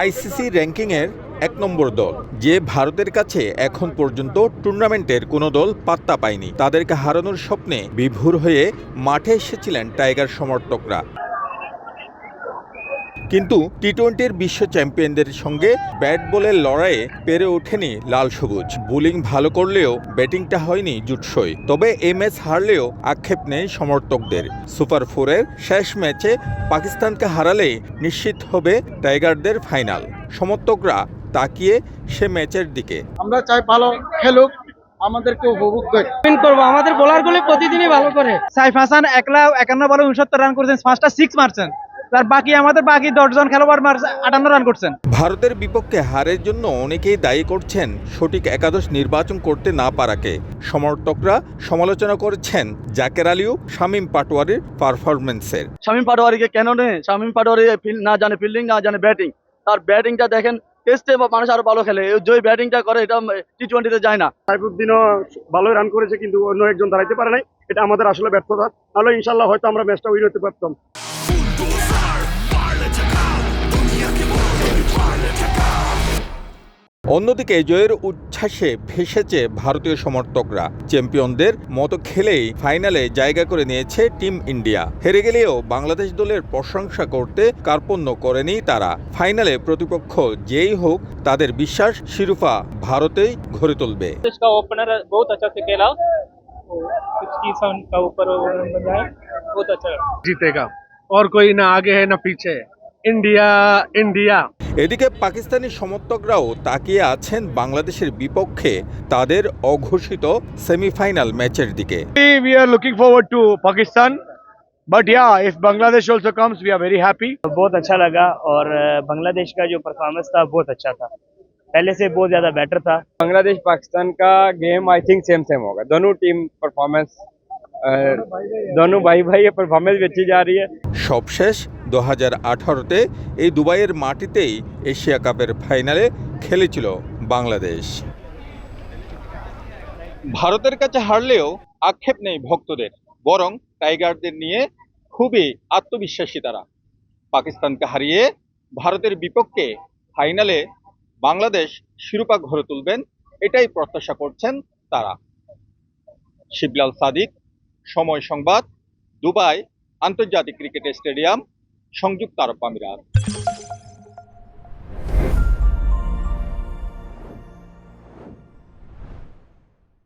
ICC র্যাঙ্কিংয়ের এক নম্বর দল, যে ভারতের কাছে এখন পর্যন্ত টুর্নামেন্টের কোনো দল পাত্তা পায়নি। তাদেরকে হারানোর স্বপ্নে বিভোর হয়ে মাঠে এসেছিলেন টাইগার সমর্থকরা। কিন্তু টি টোয়েন্টির বিশ্ব চ্যাম্পিয়নদের সঙ্গে ব্যাট বলের লড়াইয়ে পেরে ওঠেনি লাল সবুজ। বোলিং ভালো করলেও ব্যাটিংটা হয়নি জুটসই। তবে এই ম্যাচ হারলেও আক্ষেপ নেই সমর্থকদের। সুপার ফোরের শেষ ম্যাচে পাকিস্তানকে হারালেই নিশ্চিত হবে টাইগারদের ফাইনাল। সমর্থকরা তাকিয়ে সে ম্যাচের দিকে। আমরা চাই ভালো খেলুক আমাদেরকে উপভোগ করে। করব। আমাদের বোলারগুলি প্রতিদিনই ভালো করে। সাইফ হাসান একলা একান্ন বলে উনসত্তর রান করেছেন পাঁচটা সিক্স মারছেন। তার বাকি আমাদের বাকি দশজন খেলোয়াড় মারছে আটান্ন রান করছেন। ভারতের বিপক্ষে হারের জন্য অনেকেই দায়ী করছেন সঠিক একাদশ নির্বাচন করতে না পারাকে। সমর্থকরা সমালোচনা করেছেন জাকের আলীও শামীম পাটোয়ারির পারফরমেন্সের শামীম পাটোয়ারিকে কেন নেই শামীম পাটোয়ারি না জানে ফিল্ডিং না জানে ব্যাটিং তার ব্যাটিংটা দেখেন টেস্টে মানুষ আরও ভালো খেলে। এই যে ব্যাটিংটা করে এটা টি টোয়েন্টিতে যায় না। সাইফুদ্দিনও ভালোই রান করেছে কিন্তু অন্য একজন দাঁড়াইতে পারে নাই। এটা আমাদের আসলে ব্যর্থতা। নাহলে ইনশাল্লাহ হয়তো আমরা ম্যাচটা উইন হতে পারতাম। অন্যদিকে জয়ের উচ্ছ্বাসে ভেসেছে ভারতীয় সমর্থকরা চ্যাম্পিয়নদের মতো খেলেই ফাইনালে জায়গা করে নিয়েছে টিম ইন্ডিয়া হেরে গেলেও বাংলাদেশ দলের প্রশংসা করতে কার্পণ্য করেনি তারা ফাইনালে প্রতিপক্ষ যেই হোক তাদের বিশ্বাস শিরোপা ভারতেই ঘরে তুলবে इसका ओपनर बहुत अच्छा से खेला सिक्सटी सेवन का ऊपर ओवर बनाया बहुत अच्छा জিতেগা और कोई ना आगे है ना पीछे इंडिया इंडिया এদিকে পাকিস্তানি সমর্থকরাও তাকিয়ে আছেন বাংলাদেশের বিপক্ষে তাদের অঘোষিত সেমিফাইনাল ম্যাচের দিকে we are looking forward to Pakistan but yeah if Bangladesh also comes we are very happy बहुत अच्छा लगा और अ, बांग्लादेश का जो परफॉर्मेंस था बहुत अच्छा था पहले से बहुत ज्यादा बेटर था बांग्लादेश पाकिस्तान का game I think same same होगा दोनों टीम परफॉर्मेंस दोनों भाई भाई परफॉर्मेंस भी अच्छी जा रही है সবশেষ দু হাজার আঠারোতে এই দুবাইয়ের মাটিতেই এশিয়া কাপের ফাইনালে খেলেছিল বাংলাদেশ। ভারতের কাছে হারলেও আক্ষেপ নেই ভক্তদের, বরং টাইগারদের নিয়ে খুবই আত্মবিশ্বাসী তারা। পাকিস্তানকে হারিয়ে ভারতের বিপক্ষে ফাইনালে বাংলাদেশ শিরোপা ঘরে তুলবেন, এটাই প্রত্যাশা করছেন তারা। শিবলাল সাদিক, সময় সংবাদ, দুবাই আন্তর্জাতিক ক্রিকেট স্টেডিয়াম। সংযুক্ত আরব আমিরাত।